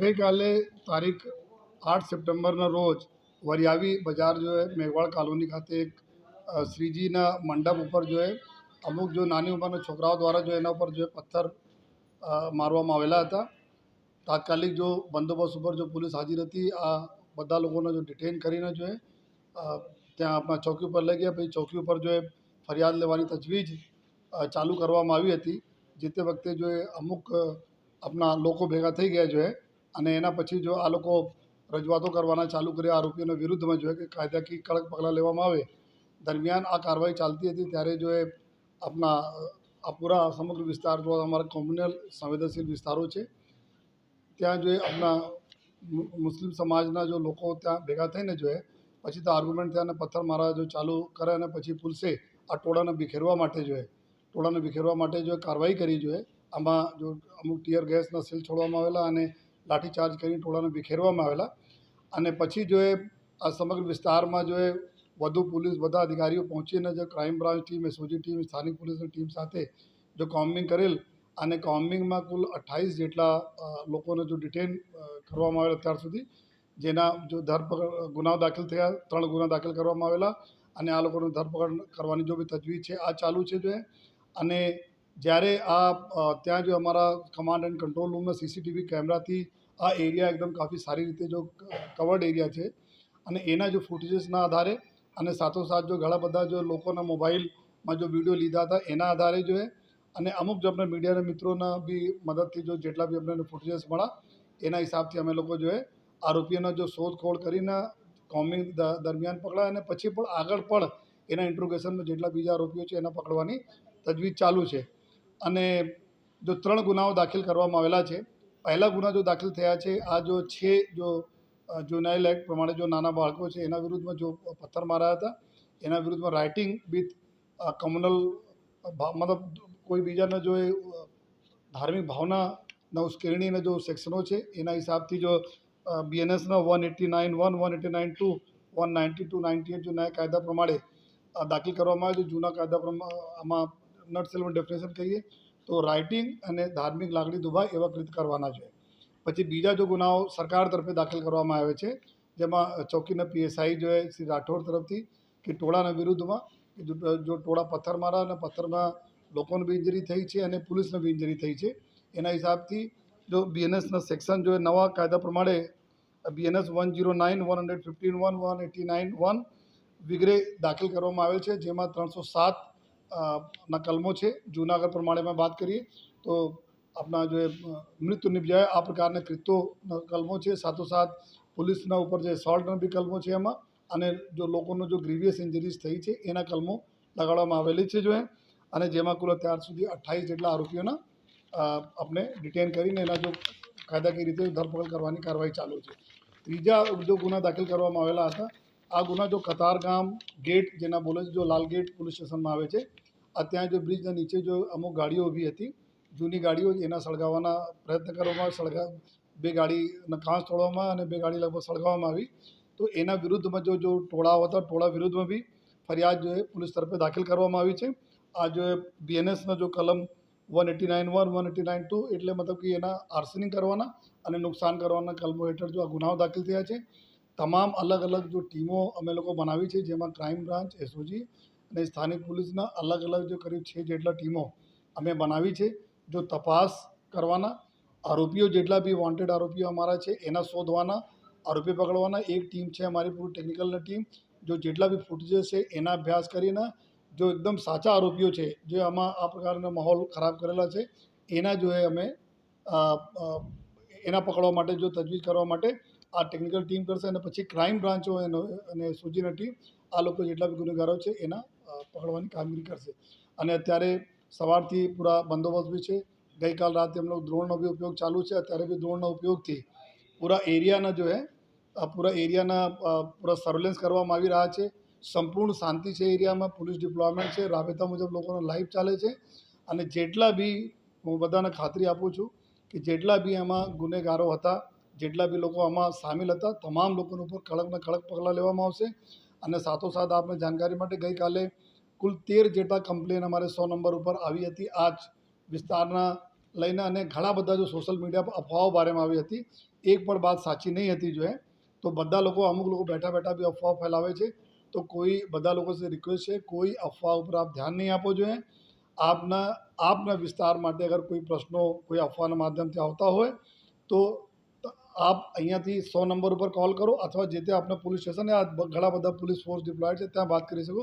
ગઈકાલે તારીખ આઠ સપ્ટેમ્બરના રોજ વરિયાવી બજાર જો એ મેઘવાળ કોલોની ખાતે એક શ્રીજીના મંડપ ઉપર જો એ અમુક જો નાની ઉંમરના છોકરાઓ દ્વારા જો એના ઉપર જો પથ્થર મારવામાં આવેલા હતા. તાત્કાલિક જો બંદોબસ્ત ઉપર જો પોલીસ હાજર હતી, આ બધા લોકોને જો ડિટેન કરીને જો એ ત્યાં આપણા ચોકી ઉપર લઈ ગયા. પછી ચોકી ઉપર જો એ ફરિયાદ લેવાની તજવીજ ચાલુ કરવામાં આવી હતી. જે તે વખતે જો એ અમુક આપણા લોકો ભેગા થઈ ગયા જો હે અને એના પછી જો આ લોકો રજૂઆતો કરવાના ચાલુ કર્યા આરોપીઓના વિરુદ્ધમાં જો હે કે કાયદાકીય કડક પગલાં લેવામાં આવે દરમિયાન આ કાર્યવાહી ચાલતી હતી ત્યારે જો એ આપણા અ, આ પૂરા સમગ્ર વિસ્તાર જો અમારા કોમ્યુનલ સંવેદનશીલ વિસ્તારો છે ત્યાં જો એ આપણા મુસ્લિમ સમાજના જો લોકો ત્યાં ભેગા થઈને જો પછી તો આર્ગ્યુમેન્ટ થયા અને પથ્થર મારા જો ચાલુ કરે અને પછી પુલસે આ ટોળાને વિખેરવા માટે જોએ ટોળાને વિખેરવા માટે જો કાર્યવાહી કરી જોઈએ આમાં જો અમુક ટીયર ગેસના સેલ છોડવામાં આવેલા અને લાઠીચાર્જ કરીને ટોળાને વિખેરવામાં આવેલા અને પછી જો એ આ સમગ્ર વિસ્તારમાં જો એ વધુ પોલીસ, બધા અધિકારીઓ પહોંચીને જો crime branch team SOG team સ્થાનિક પોલીસની ટીમ સાથે જો કોમ્બિંગ કરેલ અને કોમ્બિંગમાં કુલ અઠ્ઠાવીસ જેટલા લોકોને જો ડિટેન કરવામાં આવેલા અત્યાર સુધી જેના જો ધરપકડ ગુનાઓ દાખલ થયા, ત્રણ ગુના દાખલ કરવામાં આવેલા અને આ લોકોની ધરપકડ કરવાની જો બી તજવીજ છે, આ ચાલુ છે જો અને જ્યારે આ ત્યાં જો અમારા કમાન્ડ એન્ડ કંટ્રોલ રૂમના સીસીટીવી કેમેરાથી આ એરિયા એકદમ કાફી સારી રીતે જો કવર્ડ એરિયા છે. અને એના જો ફૂટેજીસના આધારે અને સાથોસાથ જો ઘણા બધા જો લોકોના મોબાઈલમાં જો વીડિયો લીધા હતા, એના આધારે જો અને અમુક જો આપણે મીડિયાના મિત્રોના બી મદદથી જો જેટલા બી અમને ફૂટેજીસ મળ્યા, એના હિસાબથી અમે લોકો જો આરોપીઓના જો શોધખોળ કરીને કોમિંગ દરમિયાન પકડાય અને પછી પણ આગળ પણ એના ઇન્ટ્રોગેશનમાં જેટલા બીજા આરોપીઓ છે એના પકડવાની તજવીજ ચાલુ છે. અને જો ત્રણ ગુનાઓ દાખલ કરવામાં આવેલા છે પહેલા ગુના જો દાખલ થયા છે, આ જો છે, જો જુનાઇલ એક્ટ પ્રમાણે જો નાના બાળકો છે, એના વિરુદ્ધમાં જો પથ્થર માર્યા હતા, એના વિરુદ્ધમાં રાઇટિંગ વિથ કમ્યુનલ મતલબ કોઈ બીજાને જો એ ધાર્મિક ભાવનાના ઉશ્કેરણીના જો સેક્શનો છે, એના હિસાબથી જો બીએનએસના one eighty nine one one eighty nine two one ninety two ninety eight જો નયા કાયદા પ્રમાણે દાખલ કરવામાં આવે છે, જૂના કાયદા પ્રમાણે આમાં નટ સેલમાં ડેફિનેશન કહીએ તો રાઇટિંગ અને ધાર્મિક લાગણી દુભાય એવા કૃત્ય કરવાના છે. પછી બીજા જો ગુનાઓ સરકાર તરફે દાખલ કરવામાં આવે છે, જેમાં ચોકીના પીએસઆઈ જોઈએ શ્રી રાઠોડ તરફથી કે ટોળાના વિરુદ્ધમાં જો ટોળા પથ્થર મારા અને પથ્થરમાં લોકોને ઇન્જરી થઈ છે અને પોલીસને ઇન્જરી થઈ છે, એના હિસાબથી જો બીએનએસના સેક્શન જો એ નવા કાયદા પ્રમાણે BNS one zero nine one hundred fifteen one one eighty nine one વગેરે દાખલ કરવામાં આવેલ છે, જેમાં ત્રણસો સાત ના કલમો છે. જૂનાગઢ પ્રમાણેમાં વાત કરીએ તો આપણા જે મૃત્યુ નિપજાય આ પ્રકારના કૃત્યો કલમો છે. સાથોસાથ પોલીસના ઉપર જે સોલ્ટના બી કલમો છે એમાં અને જો લોકોનો જો ગ્રીવિયસ ઇન્જરીઝ થઈ છે એના કલમો લગાડવામાં આવેલી છે જો એ અને જેમાં કુલ અત્યાર સુધી અઠ્ઠાવીસ જેટલા આરોપીઓના આપણે ડિટેન કરીને એના જો કાયદાકીય રીતે ધરપકડ કરવાની કાર્યવાહી ચાલુ છે. ત્રીજા જો ગુના દાખલ કરવામાં આવેલા હતા આ ગુના જો કતારગામ ગેટ જેના બોલે છે, જો લાલ ગેટ પોલીસ સ્ટેશનમાં આવે છે આ ત્યાં જો બ્રિજના નીચે જો અમુક ગાડીઓ ઊભી હતી, જૂની ગાડીઓ એના સળગાવવાના પ્રયત્ન કરવામાં સળગા, બે ગાડીના કાંસ તોડવામાં અને બે ગાડી લગભગ સળગાવવામાં આવી, તો એના વિરુદ્ધમાં જો જો ટોળાઓ હતા, ટોળા વિરુદ્ધમાં બી ફરિયાદ જો પોલીસ તરફે દાખલ કરવામાં આવી છે. આ જો બીએનએસનો જો કલમ one eighty nine one one eighty nine two એટલે મતલબ કે એના આર્સનિંગ કરવાના અને નુકસાન કરવાના કલમો હેઠળ જો આ ગુનાઓ દાખલ થયા છે. તમામ અલગ અલગ જો ટીમો અમે લોકો બનાવી છે, જેમાં ક્રાઇમ બ્રાન્ચ, એસઓજી અને સ્થાનિક પોલીસના અલગ અલગ જો કરીબ છે જેટલા ટીમો અમે બનાવી છે, જો તપાસ કરવાના, આરોપીઓ જેટલા બી વોન્ટેડ આરોપીઓ અમારા છે, એના શોધવાના, આરોપી પકડવાના, એક ટીમ છે અમારી પૂરી ટેકનિકલની ટીમ, જો જેટલા બી ફૂટેજીસ છે એના અભ્યાસ કરીને, જો એકદમ સાચા આરોપીઓ છે, જે આમાં આ પ્રકારના માહોલ ખરાબ કરેલા છે, એના જો અમે એના પકડવા માટે, જો તજવીજ કરવા માટે આ ટેકનિકલ ટીમ કરશે અને પછી ક્રાઇમ બ્રાન્ચો એનો અને સોજીની ટીમ આ લોકો જેટલા બી ગુનેગારો છે એના પકડવાની કામગીરી કરશે. અને અત્યારે સવારથી પૂરા બંદોબસ્ત બી છે. ગઈકાલ રાતે એમનો દ્રોણનો બી ઉપયોગ ચાલુ છે. અત્યારે બી દ્રોણના ઉપયોગથી પૂરા એરિયાના જો હે પૂરા એરિયાના પૂરા સર્વેલન્સ કરવામાં આવી રહ્યા છે. સંપૂર્ણ શાંતિ છે એરિયામાં. પોલીસ ડિપ્લોયમેન્ટ છે. રાબેતા મુજબ લોકોનો લાઈફ ચાલે છે. અને જેટલા બી હું બધાને ખાતરી આપું છું કે જેટલા બી એમાં ગુનેગારો હતા જેટલા બી લોકો આમાં સામેલ હતા, તમામ લોકોના ઉપર કડકના કડક પગલાં લેવામાં આવશે. અને સાથોસાથ આપને જાણકારી માટે ગઈકાલે કુલ તેર જેટલા કમ્પ્લેન અમારે સો નંબર ઉપર આવી હતી. આ જ વિસ્તારના લઈને અને ઘણા બધા જો સોશિયલ મીડિયા પર અફવાઓ બારેમાં આવી હતી. એક પણ વાત સાચી નહીં હતી જો તો બધા લોકો, અમુક લોકો બેઠા બેઠા બી અફવાઓ ફેલાવે છે. તો કોઈ બધા લોકો સે રિક્વેસ્ટ છે, કોઈ અફવા ઉપર આપ ધ્યાન નહીં આપો જોઈએ આપના આપના વિસ્તાર માટે અગર કોઈ પ્રશ્નો, કોઈ અફવાના માધ્યમથી આવતા હોય, તો આપ અહીંયાથી સો નંબર ઉપર કોલ કરો અથવા જે તે આપના પોલીસ સ્ટેશન આ ઘણા બધા પોલીસ ફોર્સ ડિપ્લોયડ છે, ત્યાં વાત કરી શકો.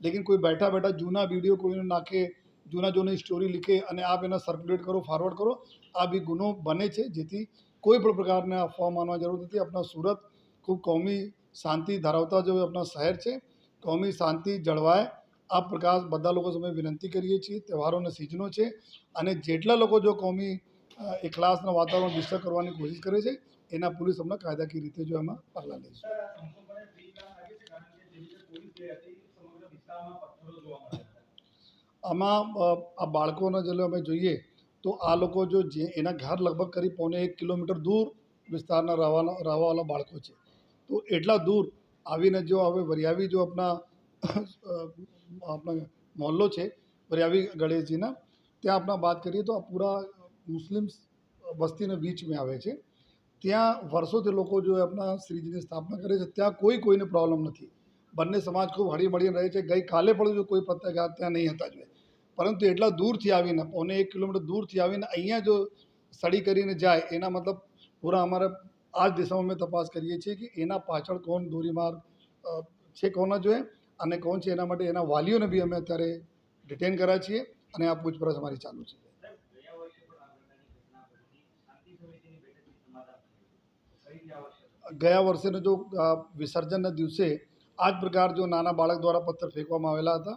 લેકિન કોઈ બેઠા બેઠા જૂના વીડિયો કોઈને નાખે, જૂના જૂની સ્ટોરી લીખે અને આપ એને સર્ક્યુલેટ કરો ફોરવર્ડ કરો, આ બી ગુનો બને છે, જેથી કોઈ પણ પ્રકારના અફવા માનવા જરૂર નથી. આપણા સુરત ખૂબ કોમી શાંતિ ધરાવતા જો આપણા શહેર છે, કોમી શાંતિ જળવાય. આ પ્રકાર બધા લોકો સામે વિનંતી કરીએ છીએ તહેવારોના સિઝનો છે, અને જેટલા લોકો જો કોમી એકલાસના વાતાવરણ ડિસ્ટર્બ કરવાની કોશિશ કરે છે એના પોલીસ અમને કાયદાકીય રીતે જો એમાં પગલાં લઈશું આમાં આ બાળકોને જો અમે જોઈએ, તો આ લોકો જો જે એના ઘર લગભગ કરી પોને એક કિલોમીટર દૂર વિસ્તારના રહેવાના રહેવાવાળા બાળકો છે. તો એટલા દૂર આવીને જો હવે વરિયાવી જો આપણા આપણા મોહલ્લો છે, વરિયાવી ગણેશજીના, ત્યાં આપણા વાત કરીએ તો આ પૂરા મુસ્લિમ્સ વસ્તીના બીચમાં આવે છે. ત્યાં વર્ષોથી લોકો જો આપણા શ્રીજીની સ્થાપના કરે છે ત્યાં કોઈ કોઈને પ્રોબ્લેમ નથી. બંને સમાજ ખૂબ હળી મળીને રહે છે. ગઈકાલે પણ જો કોઈ પત્રકાર ત્યાં નહીં હતા જોઈએ પરંતુ એટલા દૂરથી આવીને પોને એક કિલોમીટર દૂરથી આવીને અહીંયા જો સ્ટડી કરીને જાય એના મતલબ પૂરા અમારે આ જ દિશામાં અમે તપાસ કરીએ છીએ કે એના પાછળ કોણ ધોરીમાર અ, છે કોના જોઈએ અને કોણ છે એના માટે એના વાલીઓને બી અમે અત્યારે ડિટેન કર્યા છીએ અને આ પૂછપરછ અમારી ચાલુ છે. ગયા વર્ષેનો જો વિસર્જનના દિવસે આ જ પ્રકાર જો નાના બાળક દ્વારા પથ્થર ફેંકવામાં આવેલા હતા,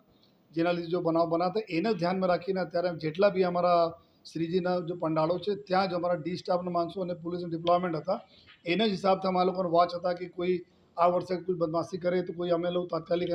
જેના લીધે જો બનાવ બના હતા એને ધ્યાનમાં રાખીને અત્યારે જેટલા બી અમારા શ્રીજીના જો પંડાળો છે, ત્યાં જ અમારા ડી સ્ટાફના માણસો અને પોલીસના ડિપ્લોયમેન્ટ હતા, એના જ હિસાબથી અમારા લોકોને વોચ હતા કે કોઈ આ વર્ષે કોઈ બદમાશી કરે તો કોઈ અમે લોકો તાત્કાલિક